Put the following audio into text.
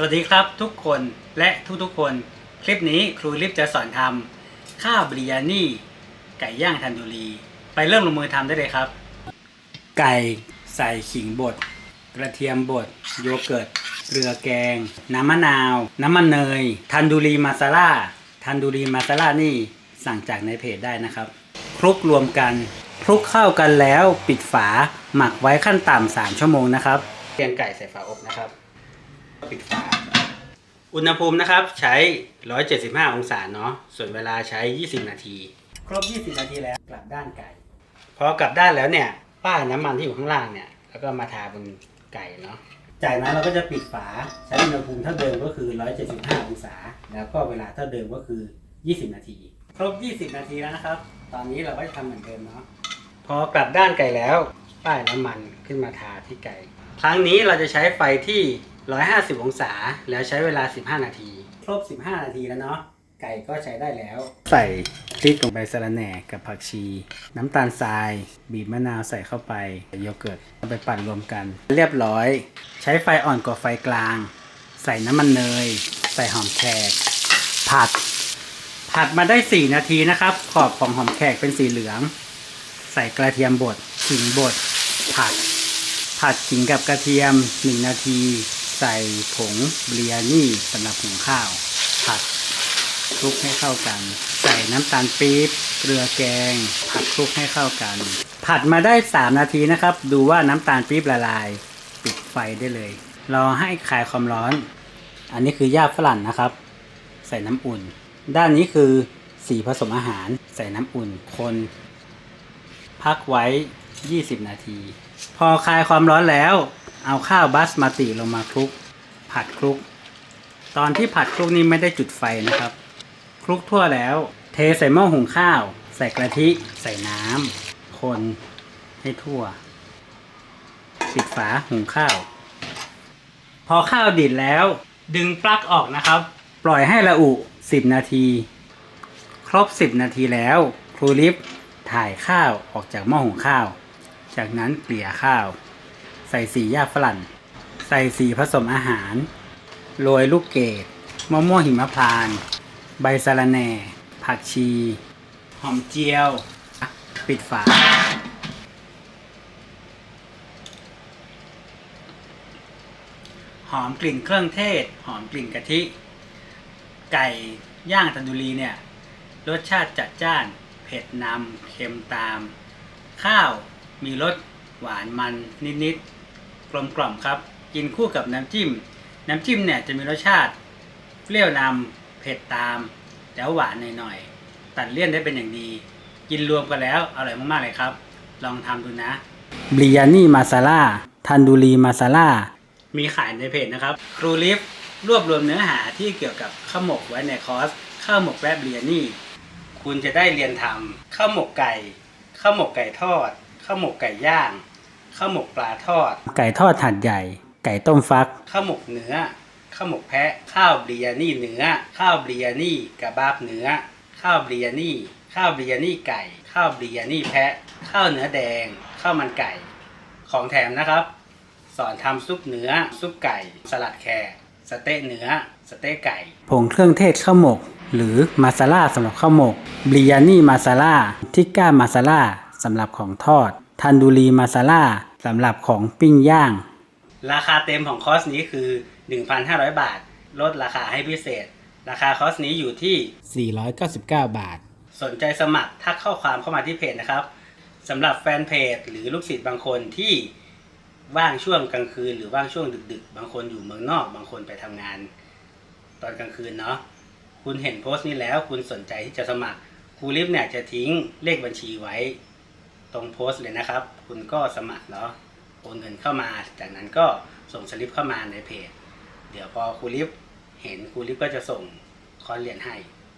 สวัสดีครับทุกคนและทุกๆคน คลิปนี้ครูลิฟจะสอนทำข้าวบริยานี่ ไก่ย่างทันดูรี ไปเริ่มลงมือทำได้เลยครับ ไก่ใส่ขิงบด กระเทียมบด โยเกิร์ตเกลือแกง น้ำมะนาว น้ำมันเนย ทันดูรีมาซาล่าทันดูรีมาซาล่านี่สั่งจากในเพจได้นะครับคลุกรวมกันคลุกเข้ากันแล้วปิดฝาหมักไว้ขั้นต่ำ3ชั่วโมงนะครับเตรียมไก่ใส่ฝาอบนะครับ ปิดฝาอุณหภูมินะครับใช้ 175 องศาเนาะส่วนเวลาใช้ 20 นาที ครบ 20 นาทีแล้วกลับด้านไก่พอกลับด้านแล้วเนี่ยป้ายน้ำมันที่อยู่ข้างล่างเนี่ยแล้วก็มาทาบนไก่เนาะจากนั้นเราก็จะปิดฝาใช้อุณหภูมิเท่าเดิมก็คือ 175 องศา แล้วก็เวลาเท่าเดิมก็คือ 20 นาที ครบ 20 นาทีแล้วนะครับ ตอนนี้เราก็จะทำเหมือนเดิมเนาะพอกลับด้านไก่แล้วป้ายน้ำมันขึ้นมาทาที่ไก่ ครั้งนี้เราจะใช้ไฟที่ 150 องศา แล้วใช้เวลา 15 นาที ครบ 15 นาทีแล้วเนาะ ไก่ก็ใช้ได้แล้ว ใส่พริกลงไปสะระแหน่กับผักชี น้ำตาลทราย บีบมะนาวใส่เข้าไปโยเกิร์ตเอาไปปั่นรวมกัน เรียบร้อย ใช้ไฟอ่อนกว่าไฟกลาง ใส่น้ำมันเนย ใส่หอมแขก ผัด ผัดมาได้ 4 นาทีนะครับ ขอบของหอมแขกเป็นสีเหลือง ใส่กระเทียมบดขิงบดผัด ผัดขิงกับกระเทียม 1 นาที ใส่ผงเบลียนี่สำหรับหุงข้าวผัดคลุกให้เข้ากัน ใส่น้ำตาลปี๊บเกลือแกง ผัดคลุกให้เข้ากัน ผัดมาได้ 3 นาทีนะครับ ดูว่าน้ำตาลปี๊บละลาย ปิดไฟได้เลย รอให้คลายความร้อน อันนี้คือหญ้าฝรั่งนะครับ ใส่น้ำอุ่น ด้านนี้คือสีผสมอาหาร ใส่น้ำอุ่นคน พักไว้ 20 นาที พอคลายความร้อนแล้ว เอาข้าวบาสมาติลงมาคลุก ผัดคลุก ตอนที่ผัดคลุกนี้ไม่ได้จุดไฟนะครับ คลุกทั่วแล้ว เทใส่หม้อหุงข้าว ใส่กะทิ ใส่น้ำคนให้ทั่วปิดฝาหุงข้าว พอข้าวดิดแล้ว ดึงปลั๊กออกนะครับ ปล่อยให้ระอุ10นาที ครบ10นาทีแล้ว ครูลิฟถ่ายข้าวออกจากหม้อหุงข้าว จากนั้นเกลี่ยข้าว ใส่สีหญ้าฝรั่ง ใส่สีผสมอาหาร โรยลูกเกดมะม่วงหิมพานต์ใบสะระแหน่ ผักชี หอมเจียว ปิดฝา หอมกลิ่นเครื่องเทศ หอมกลิ่นกะทิ ไก่ย่างตันดูรีเนี่ย รสชาติจัดจ้าน เผ็ดนำเค็มตาม ข้าวมีรสหวานมันนิด ๆ กลมกล่อมครับ กินคู่กับน้ำจิ้ม น้ำจิ้มเนี่ยจะมีรสชาติเปรี้ยวนำเผ็ดตาม แต่ว่าหวานหน่อยๆ ตัดเลี่ยนได้เป็นอย่างดี กินรวมกันแล้วอร่อยมากๆเลยครับ ลองทำดูนะบริยานี่มาซาล่าทันดูรีมาซาล่ามีขายในเพจนะครับ ครูลิฟรวบรวมเนื้อหาที่เกี่ยวกับข้าวหมกไว้ในคอร์สข้าวหมกแรบเรียนี่ คุณจะได้เรียนทำข้าวหมกไก่ข้าวหมกไก่ทอดข้าวหมกไก่ย่าง ข้าวหมกปลาทอด ไก่ทอดถัดใหญ่ ไก่ต้มฟัก ข้าวหมกเนื้อ ข้าวหมกแพะ ข้าวบริยานี่เนื้อ ข้าวบริยานี่กระบาบเนื้อ ข้าวบริยานี่ ข้าวบริยานี่ไก่ ข้าวบริยานี่แพะ ข้าวเนื้อแดง ข้าวมันไก่ ของแถมนะครับ สอนทำซุปเนื้อ ซุปไก่ สลัดแครสเต๊ะเนื้อ สเต๊ะไก่ ผงเครื่องเทศข้าวหมก หรือมาซาล่าสำหรับข้าวหมกบริยานี่มาซาล่าทิก้ามาซาล่าสำหรับของทอด ทันดูรีมาซาล่าสำหรับของปิ้งย่าง ราคาเต็มของคอร์สนี้คือ 1,500 บาท ลดราคาให้พิเศษ ราคาคอร์สนี้อยู่ที่ 499 บาท สนใจสมัครทักข้อความเข้ามาที่เพจนะครับสำหรับแฟนเพจหรือลูกศิษย์บางคนที่ว่างช่วงกลางคืน หรือว่างช่วงดึก ๆ บางคนอยู่เมืองนอก บางคนไปทำงาน ตอนกลางคืนเนาะคุณเห็นโพสต์นี้แล้ว คุณสนใจที่จะสมัครครูลิฟเนี่ยจะทิ้งเลขบัญชีไว้ ตรงโพสต์เลยนะครับ คุณก็สมัครเนาะโอนเงินเข้ามา จากนั้นก็ส่งสลิปเข้ามาในเพจ เดี๋ยวพอครูลิฟเห็นครูลิฟก็จะส่งคอนเรียนให้